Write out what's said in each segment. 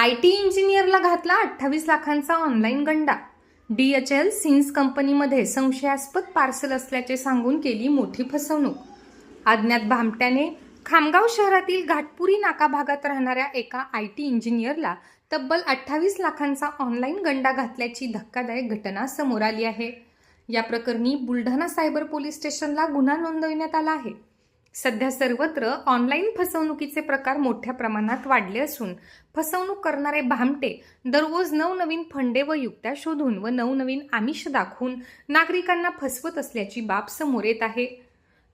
I T इंजिनियरला घातला अठ्ठावीस लाखांचा ऑनलाईन गंडा. डी एच एल सिन्स कंपनीमध्ये संशयास्पद पार्सल असल्याचे सांगून केली मोठी फसवणूक. अज्ञात भामट्याने खामगाव शहरातील घाटपुरी नाका भागात राहणाऱ्या एका आय टी इंजिनियरला तब्बल अठ्ठावीस लाखांचा ऑनलाईन गंडा घातल्याची धक्कादायक घटना समोर आली आहे. या प्रकरणी बुलढाणा सायबर पोलीस स्टेशनला गुन्हा नोंदविण्यात आला आहे. सध्या सर्वत्र ऑनलाईन फसवणुकीचे प्रकार मोठ्या प्रमाणात वाढले असून फसवणूक करणारे भामटे दररोज नवनवीन फंडे व युक्त्या शोधून व नवनवीन आमिष दाखवून नागरिकांना फसवत असल्याची बाब समोर येत आहे.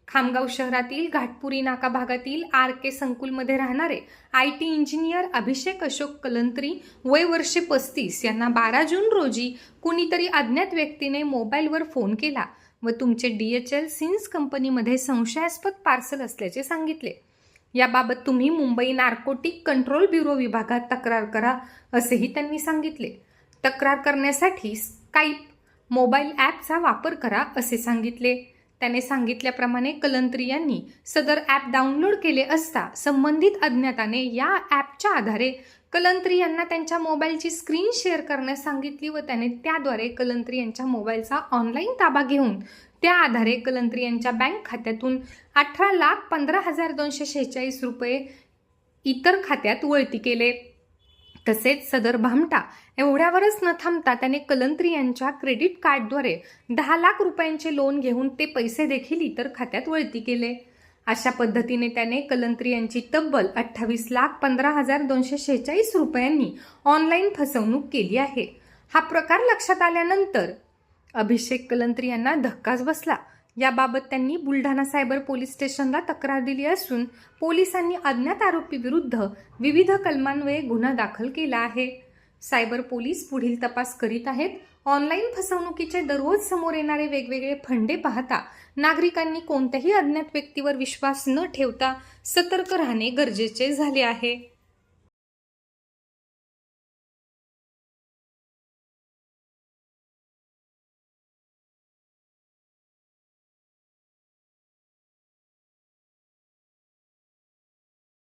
खामगाव शहरातील घाटपुरी नाका भागातील आर के संकुलमध्ये राहणारे I T engineer Abhishek Ashok Kalantri वय वर्षे पस्तीस यांना बारा जून रोजी कुणीतरी अज्ञात व्यक्तीने मोबाईलवर फोन केला. व तुमचे डी एच एल सिन्स कंपनीमध्ये संशयास्पद पार्सल असल्याचे सांगितले. याबाबत तुम्ही मुंबई नार्कोटिक कंट्रोल ब्युरो विभागात तक्रार करा असेही त्यांनी सांगितले. तक्रार करण्यासाठी स्काईप मोबाईल ॲपचा वापर करा असे सांगितले. त्याने सांगितल्याप्रमाणे कलंत्री यांनी सदर ॲप डाउनलोड केले असता संबंधित अज्ञाताने या ॲपच्या आधारे कलंत्री यांना त्यांच्या मोबाईलची स्क्रीन शेअर करण्यास सांगितली व त्याने त्याद्वारे कलंत्री यांच्या मोबाईलचा ऑनलाईन ताबा घेऊन त्या आधारे कलंत्री यांच्या बँक खात्यातून अठरा लाख पंधरा हजार दोनशे शेहेचाळीस रुपये इतर खात्यात वळती केले. तसेच सदर भामटा एवढ्यावरच न थांबता त्याने कलंत्री यांच्या क्रेडिट कार्डद्वारे दहा लाख रुपयांचे लोन घेऊन ते पैसे देखील इतर खात्यात वळती केले. अशा पद्धतीने त्याने कलंत्री यांची तब्बल अठ्ठावीस लाख पंधरा हजार दोनशे शेहेचाळीस रुपयांनी ऑनलाईन फसवणूक केली आहे. हा प्रकार लक्षात आल्यानंतर अभिषेक कलंत्री यांना धक्काच बसला. याबाबत त्यांनी बुलढाणा सायबर पोलीस स्टेशनला तक्रार दिली असून पोलिसांनी अज्ञात आरोपीविरुद्ध विविध कलमान्वये गुन्हा दाखल केला आहे. सायबर पोलीस पुढील तपास करीत आहेत. ऑनलाईन फसवणुकीचे दररोज समोर येणारे वेगवेगळे फंडे पाहता नागरिकांनी कोणत्याही अज्ञात व्यक्तीवर विश्वास न ठेवता सतर्क राहणे गरजेचे झाले आहे.